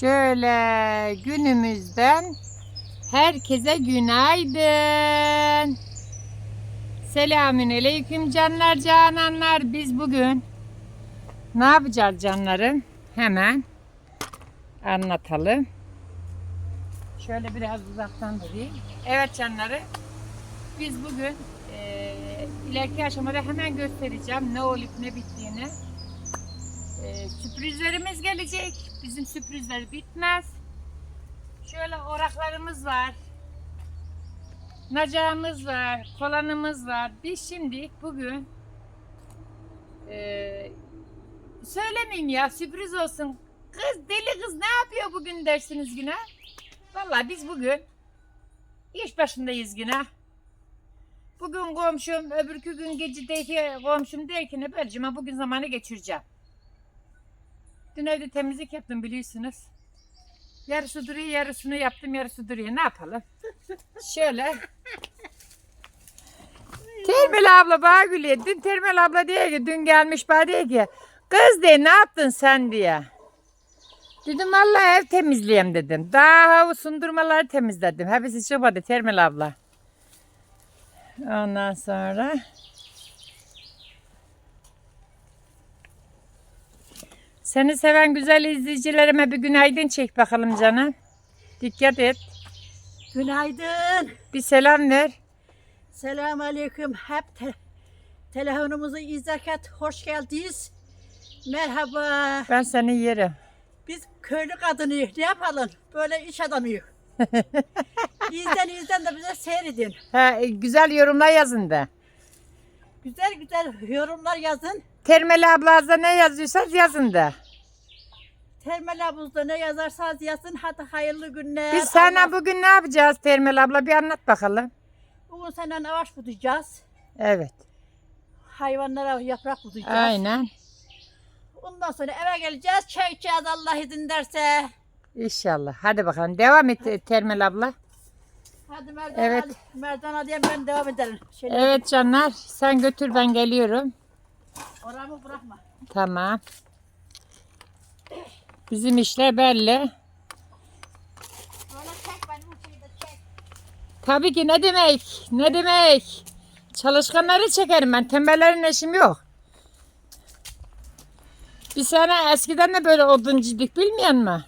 Şöyle günümüzden herkese günaydın. Selamün aleyküm canlar cananlar. Biz bugün ne yapacağız canlarım? Hemen anlatalım. Şöyle biraz uzaktan durayım. Evet canları. Biz bugün eee ileriki aşamada hemen göstereceğim ne olup ne bittiğini. Eee, sürprizlerimiz gelecek. Bizim sürprizler bitmez. Şöyle oraklarımız var. Nacağımız var. Kolanımız var. Biz şimdi bugün eee söylemeyeyim ya sürpriz olsun. Kız deli kız ne yapıyor bugün dersiniz yine. Vallahi biz bugün iş başındayız yine. Bugün komşum, öbürkü gün gecedeki komşum derken Belcim'e bugün zamanı geçireceğim. Dün evde temizlik yaptım biliyorsunuz. Yarısı duruyor, yarısını yaptım, yarısı duruyor. Ne yapalım? Şöyle. Termel abla bana gülüyor. Dün Termel abla diyor ki, dün gelmiş bana diyor ki, kız de ne yaptın sen diye. Dedim vallahi ev temizleyeyim dedim. Daha sundurmaları temizledim. Hepsi çıkmadı Termel abla. Ondan sonra seni seven güzel izleyicilerime bir günaydın çek bakalım canım. Dikkat et. Günaydın. Bir selam ver. Selamun aleyküm. Hep te- telefonumuzu izlerken hoş geldiniz. Merhaba. Ben seni yerim. Biz köylü kadınıyız. Ne yapalım? Böyle iş adamıyız. izden izden de bize seyredin. Ha, e, güzel yorumlar yazın da. Güzel güzel yorumlar yazın. Termel abla ne yazıyorsanız yazın da. Termel abuzda ne yazarsanız yazın. Hadi hayırlı günler. Biz sana Allah- bugün ne yapacağız Termel abla bir anlat bakalım. Bugün senden avaç budayacağız. Evet. Hayvanlara yaprak budayacağız. Aynen. Ondan sonra eve geleceğiz. Çay içeceğiz Allah izin derse. İnşallah. Hadi bakalım. Devam et Termel abla. Hadi Merdan Evet. hadi. Merdan ben devam edelim. Şöyle Evet canlar. Sen götür ben geliyorum. Oramı bırakma. Tamam. Bizim işler belli. Tabii ki ne demek? Ne demek? Çalışkanları çekerim ben. Tembellerin işim yok. Bir sene eskiden de böyle oduncuydik bilmiyor musun?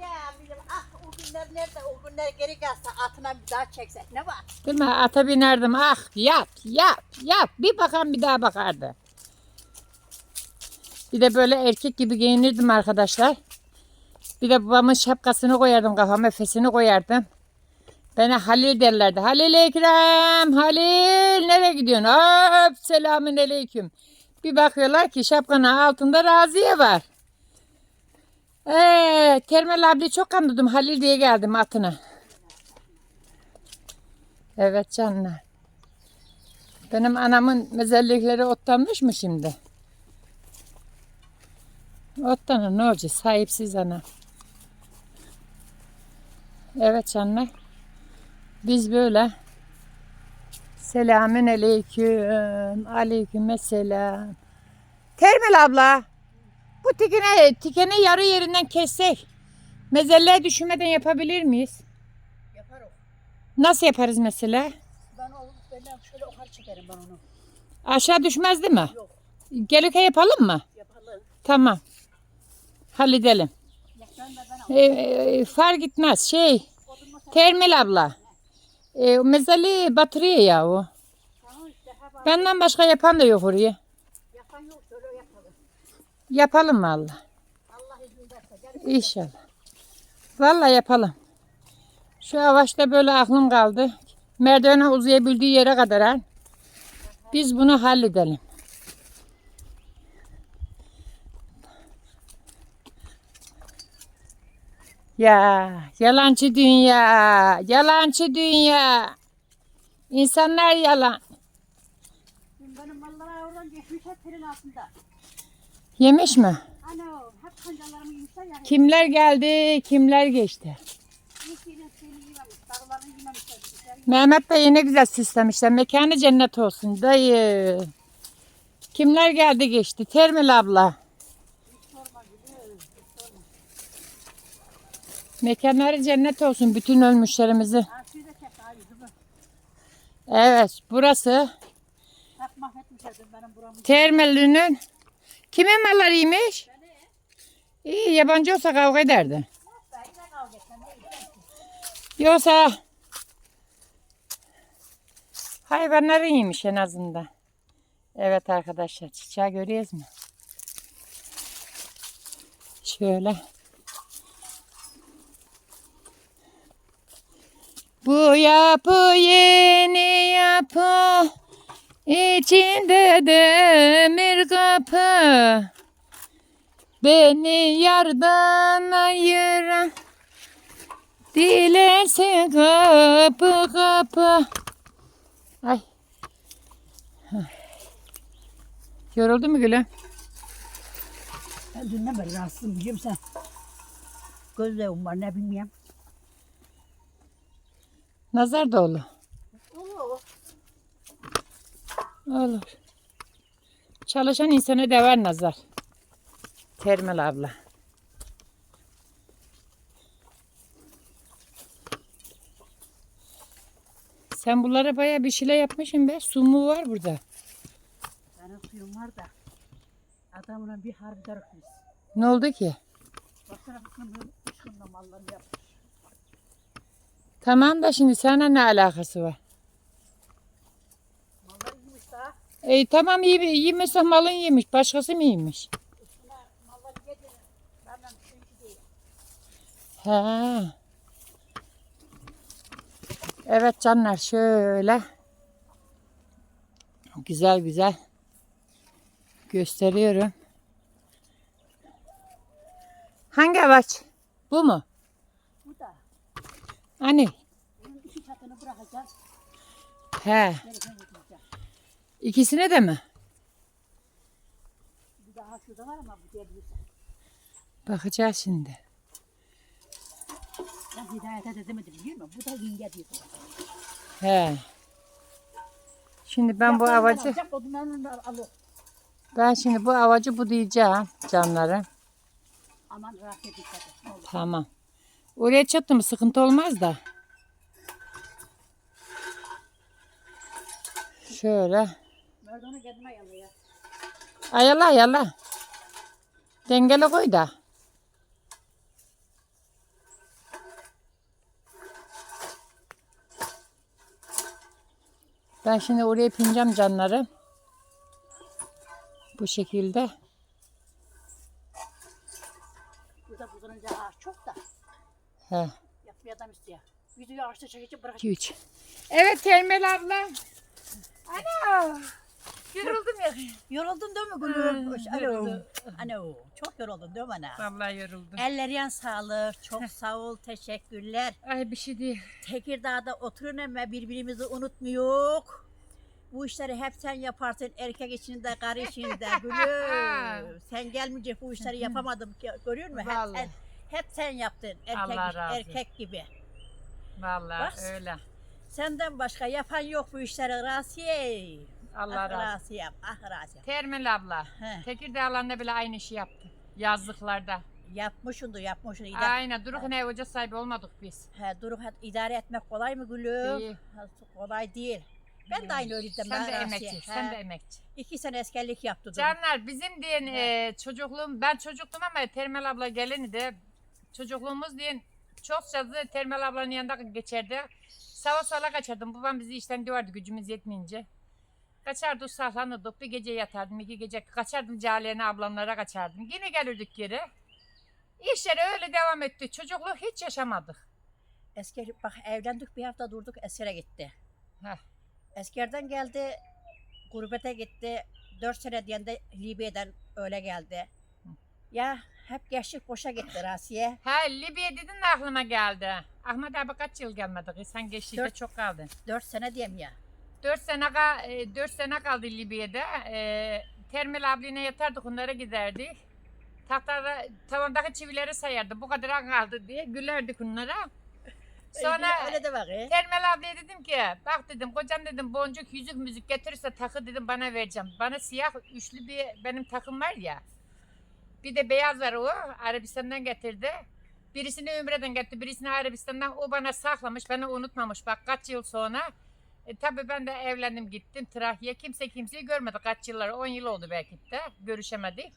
Ya bilim ah o günler nerede o günler geri gelse atına bir daha çeksek ne var? Değil mi? Ata binerdim. Ah yap yap yap. Bir bakan bir daha bakardı. Bir de böyle erkek gibi giyinirdim arkadaşlar. Bir de babamın şapkasını koyardım kafama, efesini koyardım. Bana Halil derlerdi. Halil Ekrem, Halil nereye gidiyorsun? Hop selamün aleyküm. Bir bakıyorlar ki şapkanın altında Raziye var. Ee, Termel ablayı çok kandırdım. Halil diye geldim atına. Evet canlar. Benim anamın mezarlıkları otlanmış mı şimdi? Otlanır ne olacak? Sahipsiz ana. Evet canlar. Biz böyle. Selamün aleyküm. Aleyküm selam. Termel abla. Bu tikene, tikeni yarı yerinden kessek. Mezarlığa düşürmeden yapabilir miyiz? Yapar o. Nasıl yaparız mesela? Ben onu benden şöyle yukarı çekerim ben onu. Aşağı düşmez değil mi? Yok Gelirken yapalım mı? yapalım. Tamam. Halledelim. Al. Ee, fark etmez. Şey, Termel abla. Ee, mezali batırıyor ya o. Benden başka yapan da yok oraya. yapalım. Mı Allah? İnşallah. Vallahi yapalım. Şu avaçta böyle aklım kaldı. Merdivene uzayabildiği yere kadar ha. Biz bunu halledelim. Ya yalancı dünya, yalancı dünya. İnsanlar yalan. Benim mallara oradan geçmiş hep terin altında. Yemiş mi? Ana hep kancalarımı yemişler ya. Kimler geldi, kimler geçti? İyisiyle seni yememiş. Darılarını yememişler. Güzel. Mehmet dayı ne güzel süslemişler. Mekanı cennet olsun dayı. Kimler geldi geçti? Termil abla. Mekanları cennet olsun bütün ölmüşlerimizi. Evet burası. Termelli'nin kimin mallarıymış? İyi yabancı olsa kavga ederdi. Yoksa hayvanları iyiymiş en azından. Evet arkadaşlar çiçeği görüyoruz mu? Şöyle. Bu yapı yeni yapı içinde demir kapı beni yardan ayıran Dilerse kapı kapı. Ay. Hah. Yoruldun mu Gülüm? Ben dünden beri rahatsızım biliyor musun sen? Gözlerim var ne bilmiyorum. Nazar dolu. Oo. Olur. Çalışan insana dever nazar. Termel abla. Sen bunlara bayağı bir şeyler yapmışsın be. Su mu var burada? Benim suyum var da. Adamla bir harbi darıkmış. Ne oldu ki? Baksana bakın ışkınla mallarını yapmış. Tamam da şimdi sana ne alakası var? Mallar iyiymiş daha. E tamam iyi, yemese malın yemiş. Başkası mı yemiş? Üstüne. He. Evet canlar şöyle. Güzel güzel. Gösteriyorum. Hangi ağaç? Bu mu? Bu. Hani? Bunun iki çatını bırakacağız. He. İkisine de mi? Bir daha şurada var ama bu diyebilirsin. Bakacağız şimdi. Ben hidayete de demedim biliyor musun? Bu da yenge diyor. He. Şimdi ben bu avacı, ben şimdi bu avacı budayacağım canlarım. Aman rahat olur. Tamam. Oraya çattı mı sıkıntı olmaz da. Şöyle. Ayala ayala. Dengele koy da. Ben şimdi oraya pineceğim canları. Bu şekilde. Burada buzlanınca ağaç çok da. He. Yapmaya adam istiyor. Videoyu ağaçta çekici bırak. 2 3. Evet Termel abla. Ana. Yoruldum ya. Yoruldun değil mi gülüm? Hoş- Alo. Alo. Çok yoruldun değil mi ana? Vallahi yoruldum. Ellerine sağlık. Çok sağ ol. Teşekkürler. Ay bir şey değil. Tekirdağ'da oturun ama birbirimizi unutmuyor. Bu işleri hep sen yaparsın. Erkek içinde, karı içinde. Gülüm. sen gelmeyince bu işleri yapamadım. ki, Görüyor musun? Hep, Vallahi. Hep, sen yaptın. Erkek, Allah razı olsun. erkek gibi. Vallahi Bak. öyle. Senden başka yapan yok bu işleri Rasiye. Allah ah, razı olsun. Rasiye. Ah Rasiye. Termel abla. He. Tekirdağlarında bile aynı işi yaptı. Yazlıklarda. Yapmışındır, yapmışındır. İdare, Aynen. Duruk ev hoca sahibi olmadık biz. he, durup hat- idare etmek kolay mı gülüm? Ha, kolay değil. Ben de aynı öyleydim. Sen ben de emekçi. Sen He. de emekçi. İki sene askerlik yaptı. Canlar bizim diyen e, çocukluğum ben çocuktum ama Termel abla geleni de çocukluğumuz diyen çok yazdı Termel ablanın yanında geçerdi. Sava sola kaçardım. Babam bizi işten diyordu gücümüz yetmeyince. Kaçardık saklanırdık. Bir gece yatardım. iki gece kaçardım Caliye'ne ablamlara kaçardım. Yine gelirdik geri. İşleri öyle devam etti. Çocukluğu hiç yaşamadık. Asker, bak evlendik bir hafta durduk askere gitti. Heh. Askerden geldi, gurbete gitti. Dört sene diyen de Libya'dan öyle geldi. Ya hep gençlik boşa gitti Rasiye. Ha Libya dedin de aklıma geldi. Ahmet abi kaç yıl gelmedi? Sen geçtiğinde Dört. çok kaldın. Dört sene diyeyim ya. 4 sene, ka- e, dört sene kaldı Libya'da. E, Termel abline yatardık onlara giderdik. Tahtada, tavandaki çivileri sayardı. Bu kadar kaldı diye gülerdik onlara. Sonra öyle, de var. e. Termel ablaya dedim ki bak dedim kocam dedim boncuk yüzük müzik getirirse takı dedim bana vereceğim. Bana siyah üçlü bir benim takım var ya. Bir de beyaz var o Arabistan'dan getirdi. Birisini Ümre'den getirdi, birisini Arabistan'dan. O bana saklamış, beni unutmamış. Bak kaç yıl sonra. E, tabii ben de evlendim gittim Trakya'ya. Kimse kimseyi görmedi kaç yıllar. 10 yıl oldu belki de. Görüşemedik.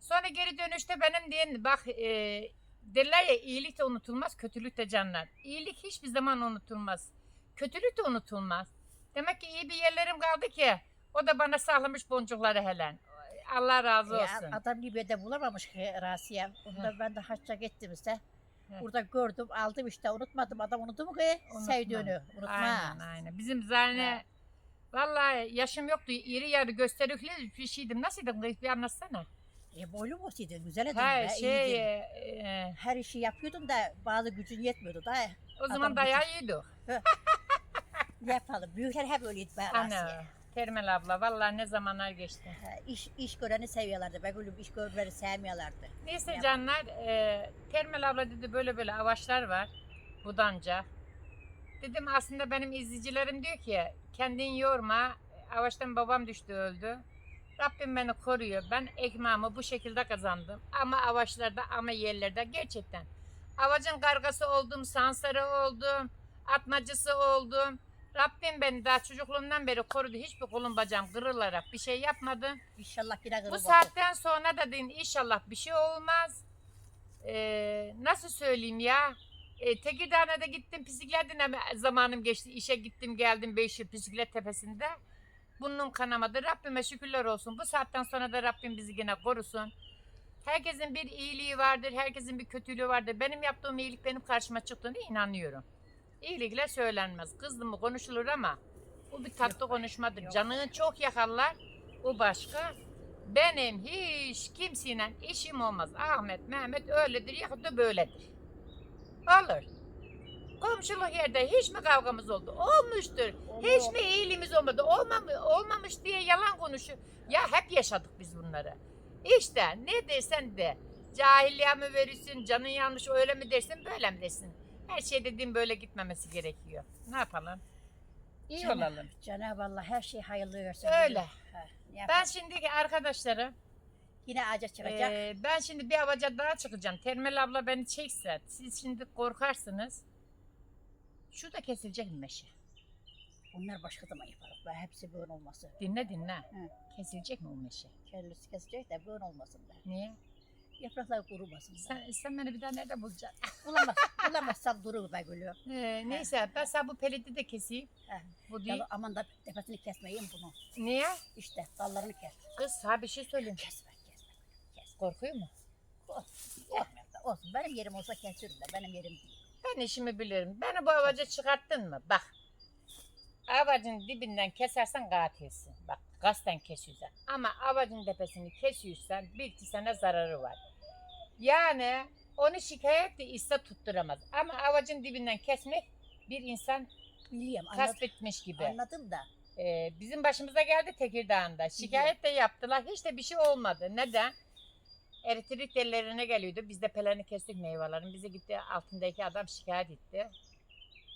Sonra geri dönüşte benim diyen bak e, derler ya iyilik de unutulmaz, kötülük de canlar. İyilik hiçbir zaman unutulmaz. Kötülük de unutulmaz. Demek ki iyi bir yerlerim kaldı ki o da bana saklamış boncukları helen. Allah razı Ya, olsun. adam Libya'da bulamamış ki Rasiye. Onda ben de hacca gittim işte. Burada gördüm, aldım işte. Unutmadım. Adam unuttu mu ki? Unutmam. Sevdiğini. Unutmaz. Aynen aynen. Bizim zane vallahi yaşım yoktu. İri yarı gösterikli bir şeydim. Nasıldım? Bir anlatsana. E, boylu boşuydun, güzel edin be, şey iyiydin. e, Her işi yapıyordun da bazı gücün yetmiyordu da. o zaman dayağı yedik. Yapalım? Büyükler hep öyleydi be Rasiye. Termel abla vallahi ne zamanlar geçti. Ha, iş, iş göreni seviyorlardı. Ben gülüm iş göreni sevmiyorlardı. Neyse canlar, e, Termel abla dedi böyle böyle avaçlar var budanca. Dedim aslında benim izleyicilerim diyor ki kendin yorma, avaçtan babam düştü öldü. Rabbim beni koruyor. Ben ekmeğimi bu şekilde kazandım. Ama avaçlarda ama yerlerde gerçekten. Avacın kargası oldum, sansarı oldum, atmacısı oldum. Rabbim beni daha çocukluğumdan beri korudu. Hiçbir kolum bacağım kırılarak bir şey yapmadım. İnşallah yine Bu kırılmasın. saatten sonra da dedim inşallah bir şey olmaz. Ee, nasıl söyleyeyim ya? Ee, Tekirdağ'a da gittim bisiklet dinleme zamanım geçti. İşe gittim geldim 5 yıl bisiklet tepesinde. Bunun kanamadı. Rabbime şükürler olsun. Bu saatten sonra da Rabbim bizi yine korusun. Herkesin bir iyiliği vardır, herkesin bir kötülüğü vardır. Benim yaptığım iyilik benim karşıma çıktığını inanıyorum. İyilikler söylenmez. Kızdı mı konuşulur ama bu bir tatlı konuşmadır. yok. Canını çok yakarlar. O başka. Benim hiç kimseyle işim olmaz. Ahmet, Mehmet öyledir ya da böyledir. Olur. Komşuluk yerde hiç mi kavgamız oldu? Olmuştur. Hiç mi iyiliğimiz olmadı? Olmam, olmamış diye yalan konuşuyor. Ya hep yaşadık biz bunları. İşte ne dersen de. Cahilliğe mi verirsin, canın yanlış öyle mi dersin, böyle mi dersin? Her şey dediğim böyle gitmemesi gerekiyor. Ne yapalım? İyi Canım. olalım. Cenab-ı Allah her şeyi hayırlı versin. Öyle. Ha, Ben şimdiki arkadaşlarım, Yine ağaca çıkacak. Ee, ben şimdi bir avaca daha çıkacağım. Termel abla beni çekse, siz şimdi korkarsınız. Şurada kesilecek mi meşe? Onlar başka zaman yaparız. Ben hepsi böyle olması. Dinle dinle. Kesilecek mi o meşe? Kendisi kesecek de böyle olmasın da. Niye? Yapraklar kurumasın. Sen, sen beni bir daha nerede bulacaksın? Bulamaz, bulamazsam durur be gülüyor. Ee, neyse ben sana bu peleti de keseyim. He. Bu değil. Ya aman da tepesini kesmeyin bunu. Niye? İşte dallarını kes. Kız ha bir şey söyleyeyim. Kesme, kesme. Kes. Korkuyor mu? Olmuyor da olsun. Benim yerim olsa kesirim de. Benim yerim değil. Ben işimi bilirim. Beni bu avaca çıkarttın mı? Bak. Avacın dibinden kesersen katilsin. Bak kasten kesiyorsan. Ama avacın tepesini kesiyorsan bil ki sana zararı var. Yani onu şikayet de iste tutturamaz. Ama avacın dibinden kesmek bir insan Biliyorum kasvetmiş gibi. Anladım da. Ee, bizim başımıza geldi Tekirdağ'ında. Şikayet de yaptılar. Hiç de bir şey olmadı. Neden? Elektrik tellerine geliyordu. Biz de peleni kestik meyvelerin. Bize gitti altındaki adam şikayet etti.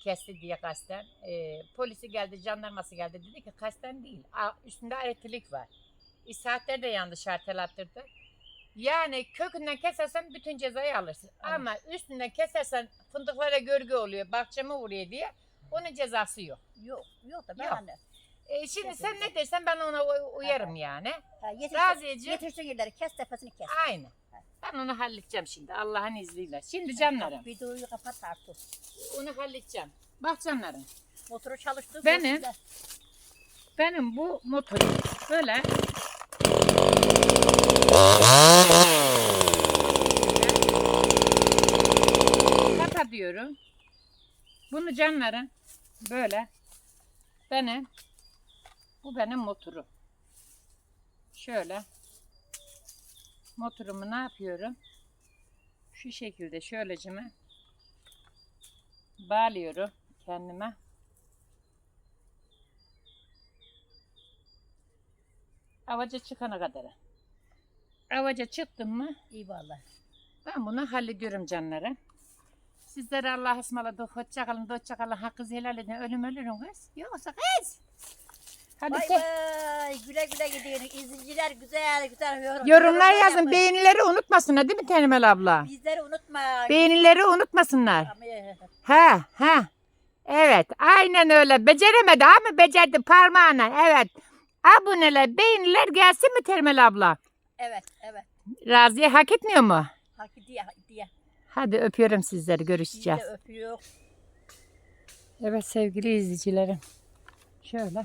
Kesti diye kasten. Ee, polisi geldi, jandarması geldi. Dedi ki kasten değil. A- Üstünde elektrik var. E, saatler de yanlış şartelattırdı. Yani kökünden kesersen bütün cezayı alırsın. Evet. Ama üstünden kesersen fındıklara gölge oluyor, bahçeme vuruyor diye onun cezası yok. Yok, yok da ben Yok. E, şimdi sen Kesinlikle. ne dersen ben ona uy- uyarım yani. Ha, yetiştir, Raziyeciğim. yetiştir yerleri kes tepesini kes. Aynı. Ben onu halledeceğim şimdi Allah'ın izniyle. Şimdi canlarım. Videoyu kapat artık. Onu halledeceğim. Bak canlarım. Motoru çalıştır. Benim- görsünler. Benim bu motoru böyle kapatıyorum. Bunu canlarım böyle benim bu benim motoru. Şöyle motorumu ne yapıyorum? Şu şekilde şöylecime bağlıyorum kendime. Avaca çıkana kadar. Avaca çıktım mı İyi vallahi. ben bunu hallediyorum canlarım. Sizlere Allah'a ısmarladık. Hoşça kalın, hoşça kalın. Hakkınızı helal edin. Ölüm ölürüm kız. Yoksa kız. Hadi Bay bay. Güle güle gidin. İzleyiciler güzel güzel yorum. Yorumlar yazın. yapın. Beğenileri unutmasınlar değil mi Temel abla? Bizleri unutma. Beğenileri unutmasınlar. Ha ha. Evet aynen öyle. Beceremedi ama becerdi parmağına. Evet. Aboneler, beğeniler gelsin mi Temel abla? Evet evet. Raziye hak etmiyor mu? Hak diye diye. Hadi öpüyorum sizleri. Biz Görüşeceğiz. de öpüyor. Evet sevgili izleyicilerim. Şöyle